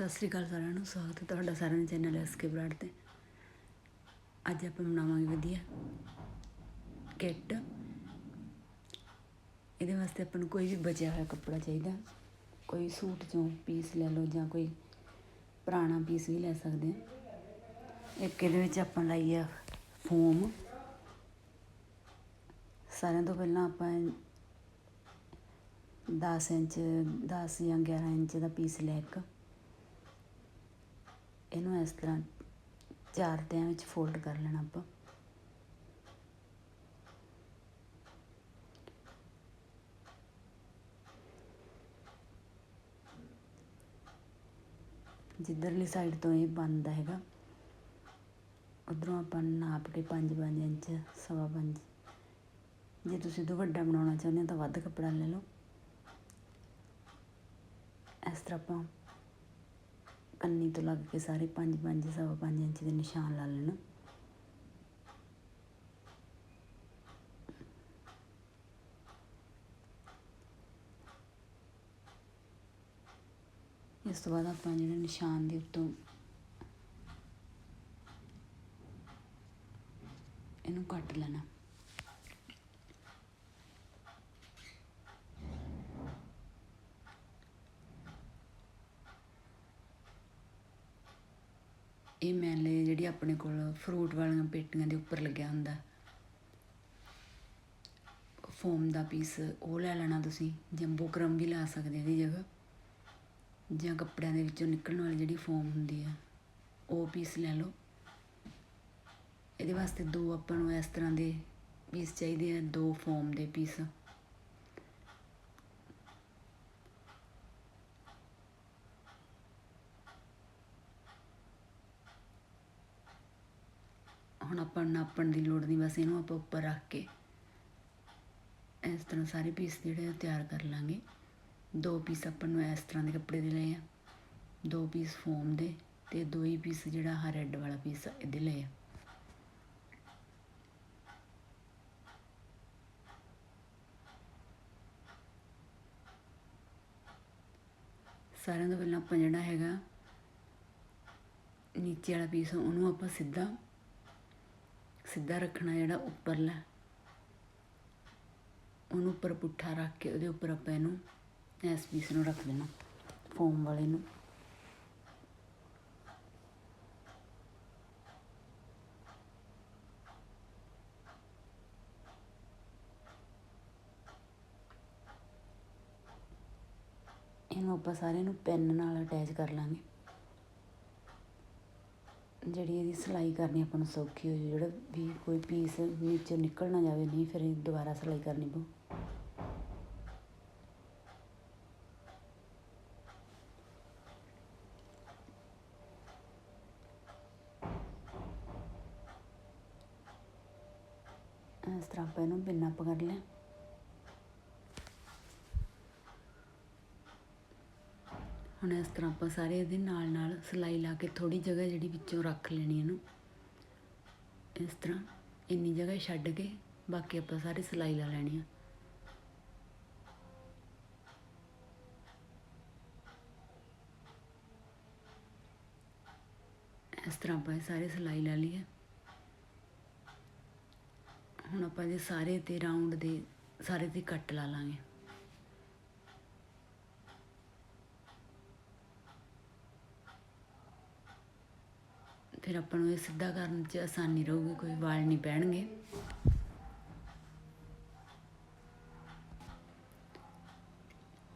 ਸਤਿ ਸ੍ਰੀ ਅਕਾਲ ਸਾਰਿਆਂ ਨੂੰ, ਸਵਾਗਤ ਹੈ ਤੁਹਾਡਾ ਸਾਰਿਆਂ ਦੇ ਚੈਨਲ ਐਸਕੇ ਬਰਾੜ ਤੇ। ਅੱਜ ਆਪਾਂ ਬਣਾਵਾਂਗੇ ਵਧੀਆ ਕਿੱਟ ਇਹਦੇ ਵਾਸਤੇ ਆਪਾਂ ਨੂੰ ਕੋਈ ਵੀ ਬਚਿਆ ਹੋਇਆ ਕੱਪੜਾ ਚਾਹੀਦਾ। ਕੋਈ ਸੂਟ ਚੋਂ ਪੀਸ ਲੈ ਲਓ ਜਾਂ ਕੋਈ ਪੁਰਾਣਾ ਪੀਸ ਵੀ ਲੈ ਸਕਦੇ ਆ। ਇੱਕ ਇਹਦੇ ਵਿੱਚ ਆਪਾਂ ਲਾਈ ਆ ਫੋਮ ਸਾਰਿਆਂ ਤੋਂ ਪਹਿਲਾਂ ਆਪਾਂ 10 ਇੰਚ 10 ਜਾਂ 11 ਇੰਚ ਦਾ ਪੀਸ ਲੈ ਇੱਕ। ਇਹਨੂੰ ਇਸ ਤਰ੍ਹਾਂ ਚਾਰ ਤਿਆਂ ਵਿੱਚ ਫੋਲਡ ਕਰ ਲੈਣਾ ਆਪਾਂ। ਜਿੱਧਰਲੀ ਸਾਈਡ ਤੋਂ ਇਹ ਬਣਦਾ ਹੈਗਾ, ਉਧਰੋਂ ਆਪਾਂ ਨਾਪ ਕੇ 5-5 ਇੰਚ, ਸਵਾ ਪੰਜ। ਜੇ ਤੁਸੀਂ ਤੋਂ ਵੱਡਾ ਬਣਾਉਣਾ ਚਾਹੁੰਦੇ ਹੋ ਤਾਂ ਵੱਧ ਕੱਪੜਾ ਲੈ ਲਓ। ਇਸ ਤਰ੍ਹਾਂ ਆਪਾਂ ਕੰਨੀ ਤੋਂ ਲੱਗ ਕੇ ਸਾਰੇ 5 5 ਸਵਾ 5 ਇੰਚ ਦੇ ਨਿਸ਼ਾਨ ਲਾ ਲੈਣਾ। ਇਸ ਤੋਂ ਬਾਅਦ ਆਪਾਂ ਜਿਹੜੇ ਨਿਸ਼ਾਨ ਦੇ ਉੱਤੋਂ ਇਹਨੂੰ ਕੱਟ ਲੈਣਾ। ਇਹ ਮੈਲੇ ਜਿਹੜੀ ਆਪਣੇ ਕੋਲ ਫਰੂਟ ਵਾਲੀਆਂ ਪੇਟੀਆਂ ਦੇ ਉੱਪਰ ਲੱਗਿਆ ਹੁੰਦਾ। ਫੋਮ ਦਾ ਪੀਸ ਉਹ ਲੈ ਲੈਣਾ ਤੁਸੀਂ। ਜੰਬੋ ਕਰਮ ਵੀ ਲਾ ਸਕਦੇ ਇਹਦੀ ਜਗ੍ਹਾ। ਜਾਂ ਕੱਪੜਿਆਂ ਦੇ ਵਿੱਚੋਂ ਨਿਕਲਣ ਵਾਲੀ ਜਿਹੜੀ ਫੋਮ ਹੁੰਦੀ ਆ, ਉਹ ਪੀਸ ਲੈ ਲਓ। ਇਹਦੇ ਵਾਸਤੇ ਦੋ ਆਪਾਂ ਨੂੰ ਇਸ ਤਰ੍ਹਾਂ ਦੇ ਪੀਸ ਚਾਹੀਦੇ ਆ, ਦੋ ਫੋਮ ਦੇ ਪੀਸ ਹੁਣ ਆਪਾਂ ਨਾਪਣ ਦੀ ਲੋੜ ਨਹੀਂ, ਬਸ ਇਹਨੂੰ ਆਪਾਂ ਉੱਪਰ ਰੱਖ ਕੇ ਇਸ ਤਰ੍ਹਾਂ ਸਾਰੇ ਪੀਸ ਜਿਹੜੇ ਆ ਤਿਆਰ ਕਰ ਲਾਂਗੇ। ਦੋ ਪੀਸ ਆਪਾਂ ਨੂੰ ਇਸ ਤਰ੍ਹਾਂ ਦੇ ਕੱਪੜੇ ਦੇ ਲਏ ਆ। ਦੋ ਪੀਸ ਫੋਮ ਦੇ ਤੇ ਦੋ ਹੀ ਪੀਸ ਜਿਹੜਾ ਆ ਰੈੱਡ ਵਾਲਾ ਪੀਸ ਇਹਦੇ ਲਏ ਆ। ਸਾਰਿਆਂ ਤੋਂ ਪਹਿਲਾਂ ਆਪਾਂ ਜਿਹੜਾ ਹੈਗਾ, ਨੀਚੇ ਵਾਲਾ ਪੀਸ ਉਹਨੂੰ ਆਪਾਂ ਸਿੱਧਾ ਸਿੱਧਾ ਰੱਖਣਾ ਜਿਹੜਾ ਉੱਪਰਲਾ ਉਹਨੂੰ ਉੱਪਰ ਪੁੱਠਾ ਰੱਖ ਕੇ ਉਹਦੇ ਉੱਪਰ ਆਪਾਂ ਇਹਨੂੰ ਐਸ ਪੀਸ ਨੂੰ ਰੱਖ ਦੇਣਾ ਫੋਮ ਵਾਲੇ ਨੂੰ। ਇਹਨੂੰ ਆਪਾਂ ਸਾਰੇ ਨੂੰ ਪੈਨ ਨਾਲ ਅਟੈਚ ਕਰ ਲਾਂਗੇ। ਜਿਹੜੀ ਇਹਦੀ ਸਿਲਾਈ ਕਰਨੀ ਆਪਾਂ ਨੂੰ ਸੌਖੀ ਹੋ ਜਾਵੇ ਜਿਹੜਾ ਵੀ ਕੋਈ ਪੀਸ ਨੀਚੇ ਨਿਕਲ ਨਾ ਜਾਵੇ, ਨਹੀਂ ਫਿਰ ਦੁਬਾਰਾ ਸਿਲਾਈ ਕਰਨੀ ਪਊ। ਇਸ ਤਰ੍ਹਾਂ ਆਪਾਂ ਇਹਨੂੰ ਬਿੰਨਾ ਕਰ ਲਿਆ। ਹੁਣ ਇਸ ਤਰ੍ਹਾਂ ਆਪਾਂ ਸਾਰੇ ਇਹਦੇ ਨਾਲ ਨਾਲ ਸਿਲਾਈ ਲਾ ਕੇ ਥੋੜੀ ਜਗ੍ਹਾ ਜਿਹੜੀ ਵਿੱਚੋਂ ਰੱਖ ਲੈਣੀ ਇਹਨੂੰ। ਇਸ ਤਰ੍ਹਾਂ ਇੰਨੀ ਜਗ੍ਹਾ ਛੱਡ ਕੇ ਬਾਕੀ ਆਪਾਂ ਸਾਰੇ ਸਿਲਾਈ ਲਾ ਲੈਣੀ ਆ। ਇਸ ਤਰ੍ਹਾਂ ਆਪਾਂ ਸਾਰੇ ਸਿਲਾਈ ਲਾ ਲਈਏ ਹੁਣ ਆਪਾਂ ਜੇ ਸਾਰੇ ਤੇ ਰਾਉਂਡ ਦੇ ਸਾਰੇ ਤੇ ਕੱਟ ਲਾ ਲਾਂਗੇ। ਫਿਰ ਆਪਾਂ ਨੂੰ ਇਹ ਸਿੱਧਾ ਕਰਨ 'ਚ ਆਸਾਨੀ ਰਹੂਗੀ, ਕੋਈ ਵਾਲ ਨਹੀਂ ਪੈਣਗੇ।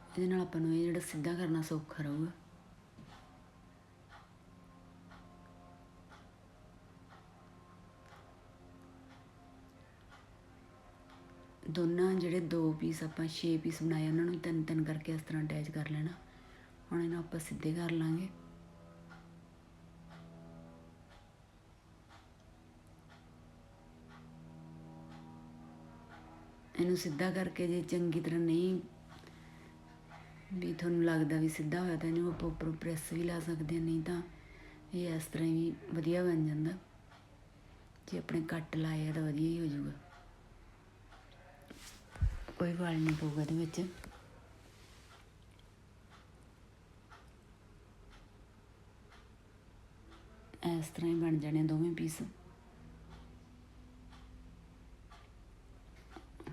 ਇਹਦੇ ਨਾਲ ਆਪਾਂ ਨੂੰ ਇਹ ਜਿਹੜਾ ਸਿੱਧਾ ਕਰਨਾ ਸੌਖਾ ਰਹੂਗਾ। ਦੋਨਾਂ ਜਿਹੜੇ ਦੋ ਪੀਸ ਆਪਾਂ 6 ਪੀਸ ਬਣਾਏ, ਉਹਨਾਂ ਨੂੰ ਤਿੰਨ ਤਿੰਨ ਕਰਕੇ ਇਸ ਤਰ੍ਹਾਂ ਅਟੈਚ ਕਰ ਲੈਣਾ। ਹੁਣ ਇਹਨਾਂ ਆਪਾਂ ਸਿੱਧੇ ਕਰ ਲਾਂਗੇ। ਇਹਨੂੰ ਸਿੱਧਾ ਕਰਕੇ ਜੇ ਚੰਗੀ ਤਰ੍ਹਾਂ ਨਹੀਂ ਵੀ ਤੁਹਾਨੂੰ ਲੱਗਦਾ ਵੀ ਸਿੱਧਾ ਹੋਇਆ ਤਾਂ ਇਹਨੂੰ ਆਪਾਂ ਉੱਪਰੋਂ ਪ੍ਰੈਸ ਵੀ ਲਾ ਸਕਦੇ ਹਾਂ, ਨਹੀਂ ਤਾਂ ਇਹ ਇਸ ਤਰ੍ਹਾਂ ਹੀ ਵਧੀਆ ਬਣ ਜਾਂਦਾ। ਜੇ ਆਪਣੇ ਕੱਟ ਲਾਏ ਆ ਤਾਂ ਵਧੀਆ ਹੀ ਹੋ ਜਾਊਗਾ। ਕੋਈ ਵਾਲ ਨਹੀਂ ਪਊਗਾ ਇਹਦੇ ਵਿੱਚ। ਇਸ ਤਰ੍ਹਾਂ ਹੀ ਬਣ ਜਾਣੇ ਦੋਵੇਂ ਪੀਸ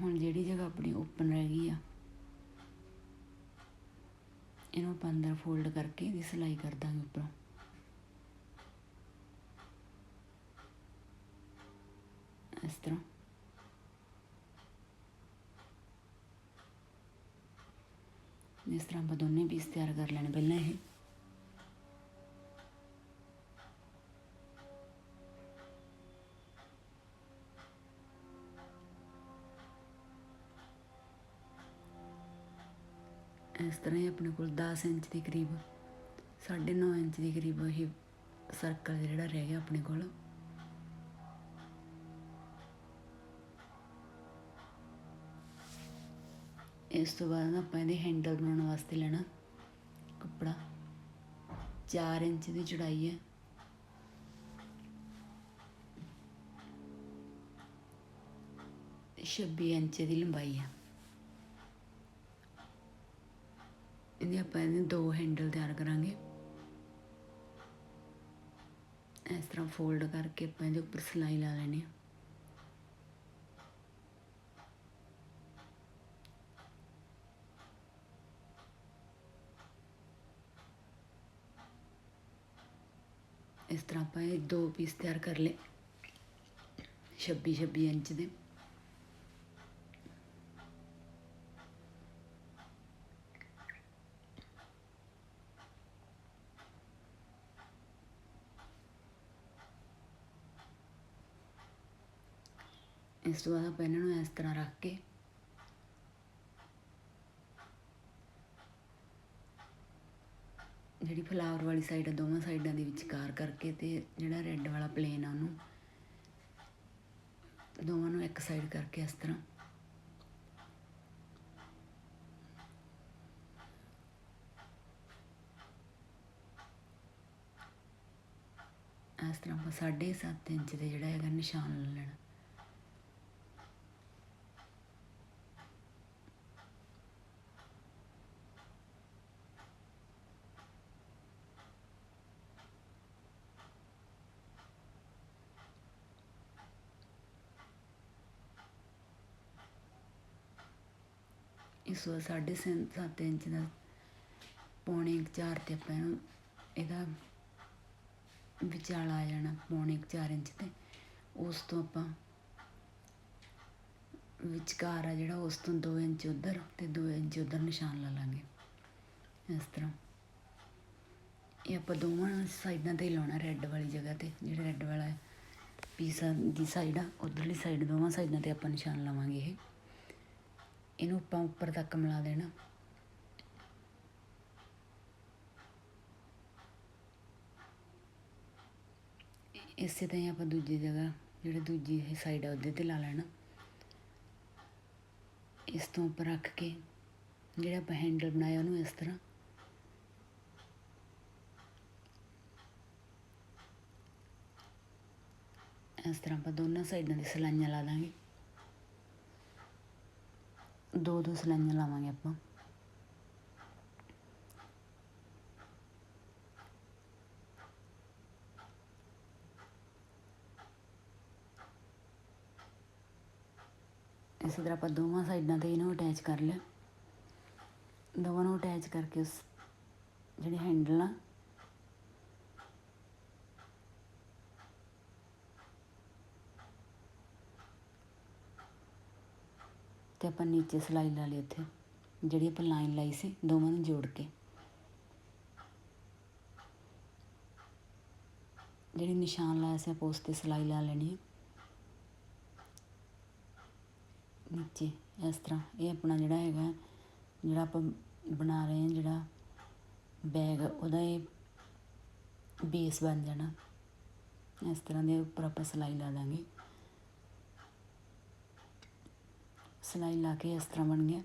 ਹੁਣ ਜਿਹੜੀ ਜਗ੍ਹਾ ਆਪਣੀ ਓਪਨ ਰਹਿ ਗਈ ਆ, ਇਹਨੂੰ ਆਪਾਂ ਅੰਦਰ ਫੋਲਡ ਕਰਕੇ ਇਹਦੀ ਸਿਲਾਈ ਕਰ ਦਾਂਗੇ ਉੱਪਰੋਂ। ਇਸ ਤਰ੍ਹਾਂ। ਇਸ ਤਰ੍ਹਾਂ ਆਪਾਂ ਦੋਨੇ ਪੀਸ ਤਿਆਰ ਕਰ ਲੈਣੇ ਪਹਿਲਾਂ ਇਹ। ਇਸ ਤਰ੍ਹਾਂ ਹੀ ਆਪਣੇ ਕੋਲ 10 ਇੰਚ ਦੇ ਕਰੀਬ 9.5 ਇੰਚ ਦੇ ਕਰੀਬ ਇਹ ਸਰਕਲ ਜਿਹੜਾ ਰਹਿ ਗਿਆ ਆਪਣੇ ਕੋਲ। ਇਸ ਤੋਂ ਬਾਅਦ ਆਪਾਂ ਇਹਦੇ ਹੈਂਡਲ ਬਣਾਉਣ ਵਾਸਤੇ ਲੈਣਾ ਕੱਪੜਾ। 4 ਇੰਚ ਦੀ ਚੜਾਈ ਹੈ। ਛੱਬੀ ਇੰਚ ਦੀ ਲੰਬਾਈ ਹੈ। ਇਹਦੇ ਆਪਾਂ ਇਹਦੇ ਦੋ ਹੈਂਡਲ ਤਿਆਰ ਕਰਾਂਗੇ। ਇਸ ਤਰ੍ਹਾਂ ਫੋਲਡ ਕਰਕੇ ਆਪਾਂ ਇਹਦੇ ਉੱਪਰ ਸਿਲਾਈ ਲਾ ਲੈਣੀ ਆ। ਇਸ ਤਰ੍ਹਾਂ ਆਪਾਂ ਇਹ ਦੋ ਪੀਸ ਤਿਆਰ ਕਰ ਲਏ। 26 26 ਇੰਚ ਦੇ। ਇਸ ਤੋਂ ਬਾਅਦ ਆਪਾਂ ਇਹਨਾਂ ਨੂੰ ਇਸ ਤਰ੍ਹਾਂ ਰੱਖ ਕੇ ਜਿਹੜੀ ਫਲਾਵਰ ਵਾਲੀ ਸਾਈਡ ਆ, ਦੋਵਾਂ ਸਾਈਡਾਂ ਦੇ ਵਿਚਕਾਰ ਕਰਕੇ ਤੇ ਜਿਹੜਾ ਰੈੱਡ ਵਾਲਾ ਪਲੇਨ ਆ ਉਹਨੂੰ ਦੋਵਾਂ ਨੂੰ ਇੱਕ ਸਾਈਡ ਕਰਕੇ ਇਸ ਤਰ੍ਹਾਂ। ਇਸ ਤਰ੍ਹਾਂ ਆਪਾਂ ਸਾਢੇ ਸੱਤ ਇੰਚ ਦੇ ਜਿਹੜਾ ਹੈਗਾ ਨਿਸ਼ਾਨ ਲਾ ਲੈਣਾ। ਇਸ ਸਾਢੇ ਸੱਤ ਸੱਤ ਇੰਚ ਦਾ ਪੌਣੇ ਕੁ ਚਾਰ ਤੇ ਆਪਾਂ ਇਹਨੂੰ ਇਹਦਾ ਵਿਚਾਲਾ ਆ ਜਾਣਾ ਪੌਣੇ ਕੁ ਚਾਰ ਇੰਚ ਤੇ। ਉਸ ਤੋਂ ਆਪਾਂ ਵਿਚਕਾਰ ਆ ਜਿਹੜਾ ਉਸ ਤੋਂ 2 ਇੰਚ ਉਧਰ ਤੇ 2 ਇੰਚ ਉਧਰ ਨਿਸ਼ਾਨ ਲਾ ਲਾਂਗੇ। ਇਸ ਤਰ੍ਹਾਂ। ਇਹ ਆਪਾਂ ਦੋਵਾਂ ਸਾਈਡਾਂ ਤੇ ਹੀ ਲਾਉਣਾ, ਰੈੱਡ ਵਾਲੀ ਜਗ੍ਹਾ ਤੇ, ਜਿਹੜਾ ਰੈੱਡ ਵਾਲਾ ਪੀਸ ਦੀ ਸਾਈਡ ਆ, ਉਧਰਲੀ ਸਾਈਡ ਦੋਵਾਂ ਸਾਈਡਾਂ ਤੇ ਆਪਾਂ ਨਿਸ਼ਾਨ ਲਾਵਾਂਗੇ ਇਹ। ਇਹਨੂੰ ਆਪਾਂ ਉੱਪਰ ਤੱਕ ਮਿਲਾ ਦੇਣਾ। ਇਸੇ ਤਰ੍ਹਾਂ ਹੀ ਆਪਾਂ ਦੂਜੀ ਜਗ੍ਹਾ, ਜਿਹੜੇ ਦੂਜੀ ਸਾਈਡ ਆ, ਉਹਦੇ ਤੇ ਲਾ ਲੈਣਾ। ਇਸ ਤੋਂ ਉੱਪਰ ਰੱਖ ਕੇ, ਜਿਹੜਾ ਆਪਾਂ ਹੈਂਡਲ ਬਣਾਇਆ ਉਹਨੂੰ ਇਸ ਤਰ੍ਹਾਂ। ਇਸ ਤਰ੍ਹਾਂ ਆਪਾਂ ਦੋਨਾਂ ਸਾਈਡਾਂ ਦੀ ਸਲਾਈਆਂ ਲਾ ਦਾਂਗੇ। ਦੋ ਦੋ ਸਲਾਈਆਂ ਲਾਵਾਂਗੇ ਆਪਾਂ ਇਸੇ ਤਰ੍ਹਾਂ ਆਪਾਂ ਦੋਵਾਂ ਸਾਈਡਾਂ ਤੇ ਇਹਨੂੰ ਅਟੈਚ ਕਰ ਲਿਆ ਦੋਵਾਂ ਨੂੰ ਅਟੈਚ ਕਰਕੇ ਉਸ ਜਿਹੜੇ ਹੈਂਡਲ ਆ ਤੇ ਆਪਾਂ ਨੀਚੇ ਸਿਲਾਈ ਲਾ ਲਈ ਉੱਥੇ, ਜਿਹੜੀ ਆਪਾਂ ਲਾਈਨ ਲਾਈ ਸੀ, ਦੋਵਾਂ ਨੂੰ ਜੋੜ ਕੇ। ਜਿਹੜੀ ਨਿਸ਼ਾਨ ਲਾਇਆ ਸੀ ਆਪਾਂ ਉਸ ਤੇ ਸਿਲਾਈ ਲਾ ਲੈਣੀ ਹੈ ਨੀਚੇ, ਇਸ ਤਰ੍ਹਾਂ, ਇਹ ਆਪਣਾ ਜਿਹੜਾ ਹੈਗਾ, ਜਿਹੜਾ ਆਪਾਂ ਬਣਾ ਰਹੇ ਹਾਂ, ਜਿਹੜਾ ਬੈਗ, ਉਹਦਾ ਇਹ ਬੇਸ ਬਣ ਜਾਣਾ। ਇਸ ਤਰ੍ਹਾਂ ਦੇ ਉੱਪਰ ਆਪਾਂ ਸਿਲਾਈ ਲਾ ਦਾਂਗੇ। ਸਿਲਾਈ ਲਾ ਕੇ ਇਸ ਤਰ੍ਹਾਂ ਬਣ ਗਿਆ।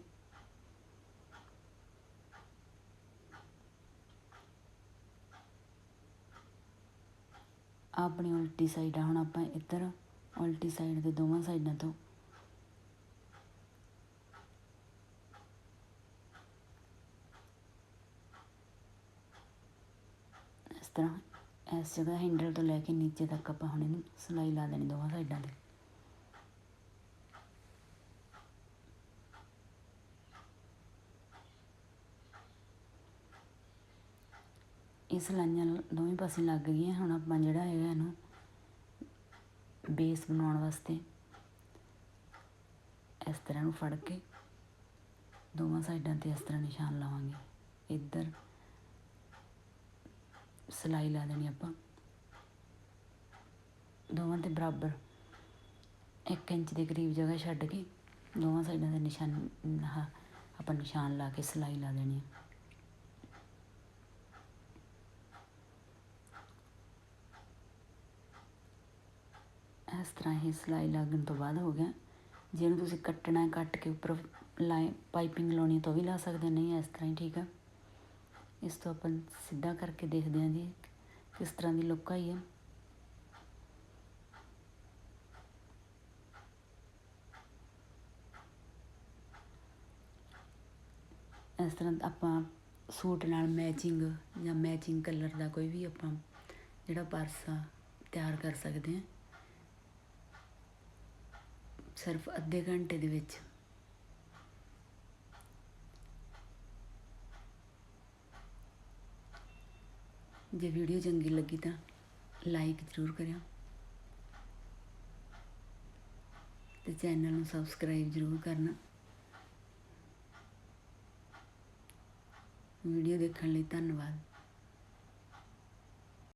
ਆਪਣੀ ਉਲਟੀ ਸਾਈਡ ਆ, ਹੁਣ ਆਪਾਂ ਇੱਧਰ ਉਲਟੀ ਸਾਈਡ ਦੇ ਦੋਵਾਂ ਸਾਈਡਾਂ ਤੋਂ। ਇਸ ਤਰ੍ਹਾਂ, ਇਸ ਜਗ੍ਹਾ ਹੈਂਡਲ ਤੋਂ ਲੈ ਕੇ ਨੀਚੇ ਤੱਕ ਆਪਾਂ ਹੁਣ ਇਹਨੂੰ ਸਿਲਾਈ ਲਾ ਦੇਣੀ ਦੋਵਾਂ ਸਾਈਡਾਂ ਤੇ ਇਹ ਸਲਾਈਆਂ ਦੋਵੇਂ ਪਾਸੇ ਲੱਗ ਗਈਆਂ ਹੁਣ ਆਪਾਂ ਜਿਹੜਾ ਹੈਗਾ ਇਹਨੂੰ ਬੇਸ ਬਣਾਉਣ ਵਾਸਤੇ। ਇਸ ਤਰ੍ਹਾਂ ਨੂੰ ਫੜ ਕੇ ਦੋਵਾਂ ਸਾਈਡਾਂ ਤੇ ਇਸ ਤਰ੍ਹਾਂ ਨਿਸ਼ਾਨ ਲਾਵਾਂਗੇ। ਇੱਧਰ ਸਿਲਾਈ ਲਾ ਦੇਣੀ ਆਪਾਂ। ਦੋਵਾਂ ਤੇ ਬਰਾਬਰ 1 ਇੰਚ ਦੇ ਕਰੀਬ ਜਗ੍ਹਾ ਛੱਡ ਕੇ ਦੋਵਾਂ ਸਾਈਡਾਂ ਤੇ ਨਿਸ਼ਾਨ ਆਪਾਂ ਨਿਸ਼ਾਨ ਲਾ ਕੇ ਸਿਲਾਈ ਲਾ ਦੇਣੀ ਹੈ ਇਸ ਤਰ੍ਹਾਂ ਹੀ ਸਿਲਾਈ ਲੱਗਣ ਤੋਂ ਬਾਅਦ ਹੋ ਗਿਆ। ਜਿਹਨੂੰ ਤੁਸੀਂ ਕੱਟਣਾ ਕੱਟ ਕੇ ਉੱਪਰ ਲਾਈ ਪਾਈਪਿੰਗ ਲਾਉਣੀ ਤਾਂ ਵੀ ਲਾ ਸਕਦੇ ਨਹੀਂ ਇਸ ਤਰ੍ਹਾਂ ਹੀ ਠੀਕ ਆ ਇਸ ਤੋਂ ਆਪਾਂ ਸਿੱਧਾ ਕਰਕੇ ਦੇਖਦੇ ਹਾਂ ਜੀ, ਕਿਸ ਤਰ੍ਹਾਂ ਦੀ ਲੁੱਕ ਆਈ ਹੈ। ਇਸ ਤਰ੍ਹਾਂ ਆਪਾਂ ਸੂਟ ਨਾਲ ਮੈਚਿੰਗ ਜਾਂ ਮੈਚਿੰਗ ਕਲਰ ਦਾ ਕੋਈ ਵੀ ਆਪਾਂ ਜਿਹੜਾ ਪਰਸ ਆ ਤਿਆਰ ਕਰ ਸਕਦੇ ਹਾਂ। ਸਿਰਫ ਅੱਧੇ ਘੰਟੇ ਦੇ ਵਿੱਚ। ਜੇ ਵੀਡੀਓ ਚੰਗੀ ਲੱਗੀ ਤਾਂ ਲਾਈਕ ਜ਼ਰੂਰ ਕਰਿਓ। ਤੇ ਚੈਨਲ ਨੂੰ ਸਬਸਕ੍ਰਾਈਬ ਜ਼ਰੂਰ ਕਰਨਾ। ਵੀਡੀਓ ਦੇਖਣ ਲਈ ਧੰਨਵਾਦ।